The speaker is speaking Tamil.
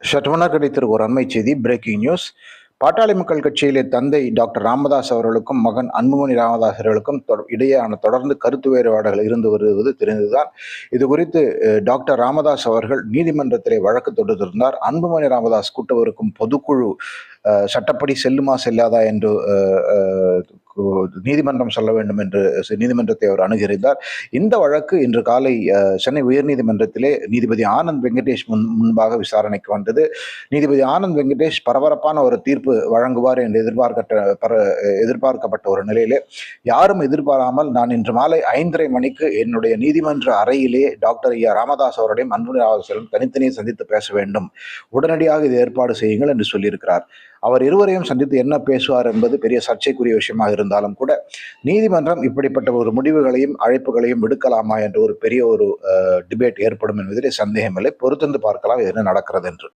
சற்றுமுன்னா கிடைத்திருக்க ஒரு அண்மை செய்தி பிரேக்கிங் நியூஸ் பாட்டாளி மக்கள் கட்சியிலே தந்தை டாக்டர் ராமதாஸ் அவர்களுக்கும் மகன் அன்புமணி ராமதாஸ் அவர்களுக்கும் இடையேயான தொடர்ந்து கருத்து வேறுபாடுகள் இருந்து வருவது தெரிந்துதான் இது குறித்து டாக்டர் ராமதாஸ் அவர்கள் நீதிமன்றத்திலே வழக்கு தொடுத்திருந்தார். அன்புமணி ராமதாஸ் கூட்டவருக்கும் பொதுக்குழு சட்டப்படி செல்லுமா செல்லாதா என்று நீதிமன்றம் சொல்ல வேண்டும் என்று நீதிமன்றத்தை அவர் அணுகியிருந்தார். இந்த வழக்கு இன்று காலை சென்னை உயர்நீதிமன்றத்திலே நீதிபதி ஆனந்த் வெங்கடேஷ் முன் முன்பாக விசாரணைக்கு வந்தது. நீதிபதி ஆனந்த் வெங்கடேஷ் பரபரப்பான ஒரு தீர்ப்பு வழங்குவார் என்று எதிர்பார்க்க பர எதிர்பார்க்கப்பட்ட ஒரு நிலையிலே யாரும் எதிர்பாராமல் நான் இன்று மாலை ஐந்தரை மணிக்கு என்னுடைய நீதிமன்ற அறையிலே டாக்டர் ஐயா ராமதாஸ் அவருடையும் அன்புமணி ராமதாஸ் தனித்தனியே சந்தித்து பேச வேண்டும். உடனடியாக இது ஏற்பாடு செய்யுங்கள் என்று சொல்லியிருக்கிறார். அவர் இருவரையும் சந்தித்து என்ன பேசுவார் என்பது பெரிய சர்ச்சைக்குரிய விஷயமாக இருந்தாலும் கூட நீதிமன்றம் இப்படிப்பட்ட ஒரு முடிவுகளையும் அழைப்புகளையும் விடுக்கலாமா என்ற ஒரு பெரிய ஒரு டிபேட் ஏற்படும் என்பதிலே சந்தேகமில்லை. பொறுத்திருந்து பார்க்கலாம் என்ன நடக்கிறது என்று.